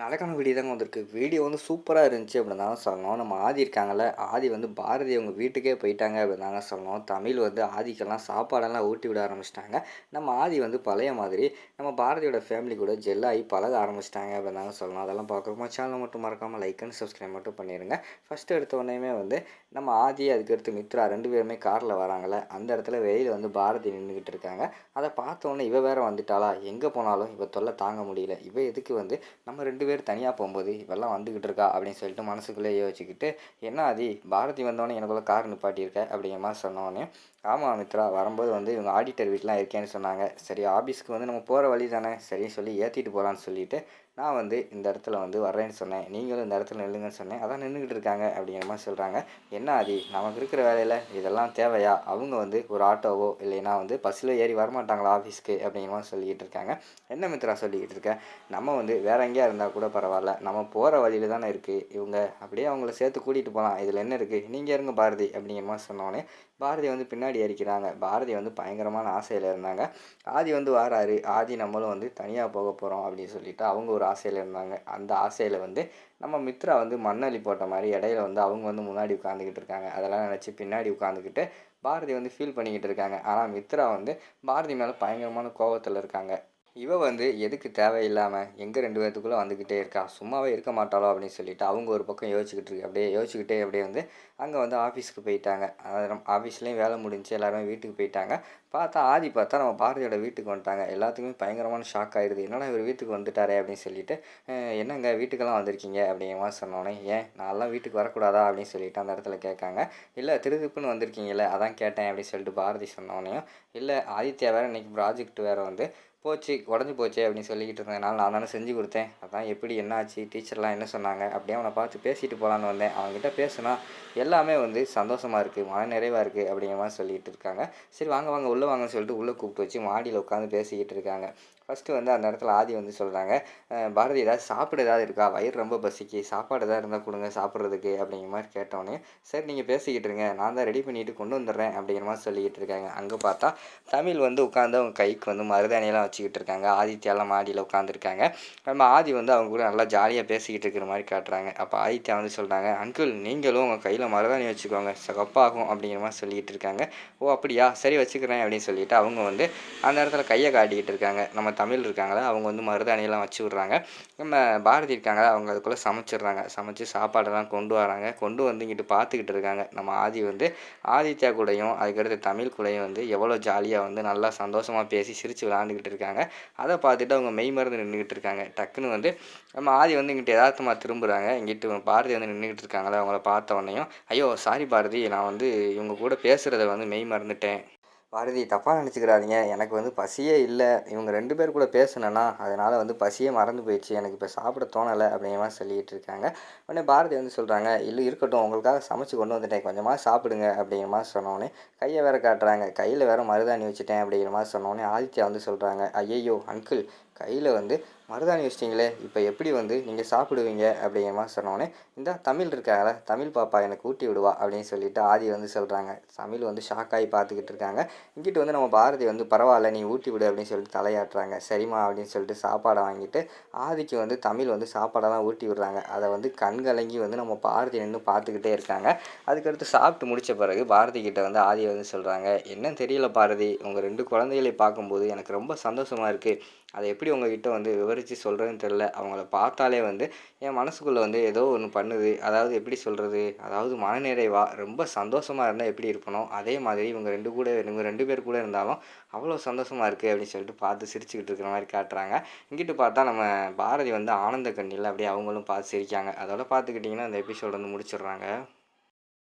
நடக்கான video தாங்க வந்திருக்கு. Video வந்து சூப்பராக இருந்துச்சு அப்படின்னு தாங்க சொல்லணும். நம்ம ஆதி இருக்காங்கல்ல ஆதி வந்து பாரதி அவங்க வீட்டுக்கே போயிட்டாங்க அப்படின்னு தாங்க சொல்லணும். தமிழ் வந்து ஆதிக்கெல்லாம் சாப்பாடெல்லாம் ஊட்டி விட ஆரம்பிச்சிட்டாங்க. நம்ம ஆதி வந்து பழைய மாதிரி நம்ம பாரதியோட ஃபேமிலி கூட ஜெல்லாகி பழக ஆரம்பிச்சிட்டாங்க அப்படின்னு தாங்க சொல்லணும். அதெல்லாம் பார்க்குறோமா சேனலை மட்டும் மறக்காமல் லைக் அண்ட் சப்ஸ்கிரைப் மட்டும் பண்ணிடுங்க ஃபஸ்ட்டு எடுத்த உடனேயுமே வந்து நம்ம ஆதி அதுக்கடுத்து மித்ரா ரெண்டு பேருமே காரில் வராங்கல்ல அந்த இடத்துல வெளியில் வந்து பாரதி நின்றுக்கிட்டு இருக்காங்க. அதை பார்த்த உடனே இவ வேற வந்துட்டாளா? எங்கே போனாலும் இவ தொல்லை தாங்க முடியல. இவ எதுக்கு வந்து நம்ம ரெண்டு பேர் தனியாக போகும்போது இவெல்லாம் வந்துக்கிட்டு இருக்கா அப்படின்னு சொல்லிட்டு மனசுக்குள்ளேயே யோசிச்சுக்கிட்டு என்ன ஆதி பாரதி வந்தோடனே எனக்குள்ளே கார் நிப்பாட்டியிருக்க? அப்படிங்கிற மாதிரி சொன்னோடனே ஆமாம் மித்ரா வரும்போது வந்து இவங்க ஆடிட்டர் வீட்டிலாம் இருக்கேன்னு சொன்னாங்க. சரி ஆஃபீஸ்க்கு வந்து நம்ம போகிற வழி தானே? சரின்னு சொல்லி ஏற்றிட்டு போகலான்னு சொல்லிவிட்டு நான் வந்து இந்த இடத்துல வந்து வர்றேன்னு சொன்னேன். நீங்களும் இந்த இடத்துல நில்லுங்கன்னு சொன்னேன். அதான் நின்றுக்கிட்டு இருக்காங்க அப்படிங்கிற மாதிரி சொல்கிறாங்க என்ன ஆதி நமக்கு இருக்கிற வேலையில் இதெல்லாம் தேவையா? அவங்க வந்து ஒரு ஆட்டோவோ இல்லைன்னா வந்து பஸ்ஸில் ஏறி வரமாட்டாங்களா ஆஃபீஸ்க்கு அப்படிங்கிற மாதிரி சொல்லிக்கிட்டு இருக்காங்க. என்ன மித்ரா சொல்லிக்கிட்டு இருக்க? நம்ம வந்து வேற எங்கேயா இருந்தால் கூட பரவாயில்ல. நம்ம போகிற வழியில் தானே இருக்குது இவங்க அப்படியே அவங்கள சேர்த்து கூட்டிகிட்டு போகலாம் இதில் என்ன இருக்குது நீங்கள் இருங்க பாரதி அப்படிங்கிற மாதிரி சொன்னோடனே பாரதி வந்து பின்னாடி அடிக்கிறாங்க. பாரதி வந்து பயங்கரமான ஆசையில் இருந்தாங்க. ஆதி வந்து வராரு. ஆதி நம்மளும் வந்து தனியாக போக போகிறோம் அப்படின்னு சொல்லிட்டு அவங்க ஒரு ஆசையில் இருந்தாங்க. அந்த ஆசையில் வந்து நம்ம மித்ரா வந்து மண்ணலி போட்ட மாதிரி இடையில வந்து அவங்க வந்து முன்னாடி உட்காந்துக்கிட்டு இருக்காங்க. அதெல்லாம் நினச்சி பின்னாடி உட்காந்துக்கிட்டு பாரதி வந்து ஃபீல் பண்ணிக்கிட்டு இருக்காங்க. ஆனால் மித்ரா வந்து பாரதி மேலே பயங்கரமான கோபத்தில் இருக்காங்க. இவன் வந்து எதுக்கு தேவையில்லாமல் எங்கே ரெண்டு பேர்த்துக்குள்ளே வந்துக்கிட்டே இருக்கா? சும்மாவே இருக்க மாட்டாளோ அப்படின்னு சொல்லிட்டு அவங்க ஒரு பக்கம் யோசிச்சுக்கிட்டு இருக்கு. அப்படியே யோசிச்சுக்கிட்டே அப்படியே வந்து அங்கே வந்து ஆஃபீஸ்க்கு போயிட்டாங்க. ஆஃபீஸ்லேயும் வேலை முடிஞ்சு எல்லாருமே வீட்டுக்கு போயிட்டாங்க. பார்த்தா ஆதி பார்த்தா நம்ம பாரதியோட வீட்டுக்கு வந்துட்டாங்க. எல்லாத்துக்குமே பயங்கரமான ஷாக் ஆயிடுது என்னடா இவர் வீட்டுக்கு வந்துட்டாரே அப்படின்னு சொல்லிட்டு என்னங்க வீட்டுக்கெல்லாம் வந்திருக்கீங்க? அப்படிங்கிற மாதிரி சொன்னோன்னே ஏன் நான்லாம் வீட்டுக்கு வரக்கூடாதா? அப்படின்னு சொல்லிட்டு அந்த இடத்துல கேட்காங்க. இல்லை திருதுப்புன்னு வந்திருக்கீங்களே அதான் கேட்டேன் அப்படின்னு சொல்லிட்டு பாரதி சொன்னோன்னையும் இல்லை ஆதித்யா வேறு இன்றைக்கி ப்ராஜெக்ட் வேறு வந்து போச்சு உடஞ்சி போச்சே அப்படின்னு சொல்லிக்கிட்டு இருந்ததுனால நான் தானே செஞ்சு கொடுத்தேன். அதான் எப்படி என்னாச்சு டீச்சர்லாம் என்ன சொன்னாங்க அப்படியே அவனை பார்த்து பேசிட்டு போகலான்னு வந்தேன். அவங்ககிட்ட பேசுனா எல்லாமே வந்து சந்தோஷமாக இருக்குது மன நிறைவாக இருக்குது அப்படிங்கிற மாதிரி சொல்லிகிட்டு இருக்காங்க. சரி வாங்க வாங்க உள்ளே வாங்கன்னு சொல்லிட்டு உள்ளே கூப்பிட்டு வச்சு மாடியில் உட்காந்து பேசிக்கிட்டு இருக்காங்க. ஃபஸ்ட்டு வந்து அந்த இடத்துல ஆதி வந்து சொல்கிறாங்க பாரதி ஏதாவது சாப்பிட ஏதாவது இருக்கா? வயிறு ரொம்ப பசிக்கு. சாப்பாடு ஏதாவது இருந்தால் கொடுங்க சாப்பிட்றதுக்கு அப்படிங்கிற மாதிரி கேட்டோன்னே சரி நீங்கள் பேசிக்கிட்டு இருங்க. நான் தான் ரெடி பண்ணிவிட்டு கொண்டு வந்துடுறேன் அப்படிங்கிற மாதிரி சொல்லிக்கிட்டு இருக்காங்க. அங்கே பார்த்தா தமிழ் வந்து உட்காந்து அவங்க கைக்கு வந்து மருதாணியெல்லாம் வச்சுக்கிட்டு இருக்காங்க. ஆதித்யாலாம் மாடியில் உட்காந்துருக்காங்க நம்ம ஆதி வந்து அவங்க கூட நல்லா ஜாலியாக பேசிக்கிட்டு இருக்கிற மாதிரி காட்டுறாங்க. அப்போ ஆதித்யா வந்து சொல்கிறாங்க அங்கிள் நீங்களும் உங்கள் கையில் மருதாணி வச்சுக்கோங்க. சகப்பாகும் அப்படிங்கிற மாதிரி சொல்லிகிட்டு இருக்காங்க. ஓ அப்படியா? சரி வச்சுக்கிறேன் அப்படின்னு சொல்லிட்டு அவங்க வந்து அந்த இடத்துல கையை காட்டிக்கிட்டு இருக்காங்க. நம்ம தமிழ் இருக்காங்களா அவங்க வந்து மருதாணியெல்லாம் வச்சு விட்றாங்க. நம்ம பாரதி இருக்காங்க அவங்க அதுக்குள்ளே சமைச்சிடுறாங்க. சமைச்சு சாப்பாடெல்லாம் கொண்டு வராங்க. கொண்டு வந்து இங்கிட்டு பார்த்துக்கிட்டு இருக்காங்க. நம்ம ஆதி வந்து ஆதித்யா கூடையும் அதுக்கடுத்து தமிழ் கூடையும் வந்து எவ்வளோ ஜாலியாக வந்து நல்லா சந்தோஷமாக பேசி சிரித்து விளாண்டுக்கிட்டு இருக்காங்க. அதை பார்த்துட்டு அவங்க மெய் மருந்து நின்றுக்கிட்டு இருக்காங்க. டக்குன்னு வந்து நம்ம ஆதி வந்து இங்கிட்ட யதார்த்தமாக திரும்புகிறாங்க இங்கிட்டு பாரதி வந்து நின்றுக்கிட்டு இருக்காங்களே அவங்கள பார்த்த உடனேயும் ஐயோ சாரி பாரதி நான் வந்து இவங்க கூட பேசுகிறத வந்து மெய் மறந்துட்டேன். பாரதி தப்பாக நினச்சிக்கிறாதீங்க. எனக்கு வந்து பசியே இல்லை. இவங்க ரெண்டு பேர் கூட பேசுனேன்னா அதனால் வந்து பசியே மறந்து போயிடுச்சு. எனக்கு இப்போ சாப்பிட தோணலை அப்படிங்கிற மாதிரி சொல்லிகிட்டு இருக்காங்க. உடனே பாரதி வந்து சொல்கிறாங்க இல்லை இருக்கட்டும். உங்களுக்காக சமைச்சு கொண்டு வந்துட்டேன். கொஞ்சமாக சாப்பிடுங்க. அப்படிங்கிற மாதிரி சொன்னோடனே கையை வேற காட்டுறாங்க. கையில் வேற மருதாணி வச்சுட்டேன் அப்படிங்கிற மாதிரி சொன்னோடனே ஆதித்யா வந்து சொல்கிறாங்க ஐயையோ அங்கிள் கையில் வந்து மருதாணி வச்சிட்டிங்களே இப்போ எப்படி வந்து நீங்கள் சாப்பிடுவீங்க அப்படிங்கிற மாதிரி சொன்னோடனே இந்த தமிழ் இருக்காங்கள தமிழ் பாப்பா எனக்கு ஊட்டி விடுவா அப்படின்னு சொல்லிட்டு ஆதி வந்து சொல்கிறாங்க தமிழ் வந்து ஷாக்காகி பார்த்துக்கிட்டு இருக்காங்க. இங்கிட்டு வந்து நம்ம பாரதி வந்து பரவாயில்ல நீ ஊட்டி விடு அப்படின்னு சொல்லிட்டு தலையாட்டுறாங்க. சரிம்மா அப்படின்னு சொல்லிட்டு சாப்பாடை வாங்கிட்டு ஆதிக்கு வந்து தமிழ் வந்து சாப்பாடெல்லாம் ஊட்டி விடுறாங்க. அதை வந்து கண் கலங்கி வந்து நம்ம பாரதி நின்று பார்த்துக்கிட்டே இருக்காங்க. அதுக்கடுத்து சாப்பிட்டு முடித்த பிறகு பாரதி கிட்ட வந்து ஆதி வந்து சொல்கிறாங்க என்னன்னு தெரியல பாரதி உங்கள் ரெண்டு குழந்தைகளை பார்க்கும்போது எனக்கு ரொம்ப சந்தோஷமாக இருக்குது அதை எப்படி உங்ககிட்ட வந்து விவரித்து சொல்கிறதுன்னு தெரில அவங்கள பார்த்தாலே வந்து என் மனசுக்குள்ளே வந்து ஏதோ ஒன்று பண்ணுது. அதாவது எப்படி சொல்கிறது அதாவது மனநிறைவாக ரொம்ப சந்தோஷமாக இருந்தால் எப்படி இருக்கணும் அதே மாதிரி இவங்க ரெண்டு கூட இவங்க ரெண்டு பேர் கூட இருந்தாலும் அவ்வளோ சந்தோஷமாக இருக்குது அப்படின்னு சொல்லிட்டு பார்த்து சிரிச்சுக்கிட்டு இருக்கிற மாதிரி காட்டுறாங்க. இங்கிட்டு பார்த்தா நம்ம பாரதி வந்து ஆனந்த கண்ணில் அப்படியே அவங்களும் பார்த்து சிரிக்காங்க அதோட பார்த்துக்கிட்டிங்கன்னா அந்த எபிசோட் வந்து முடிச்சிடுறாங்க.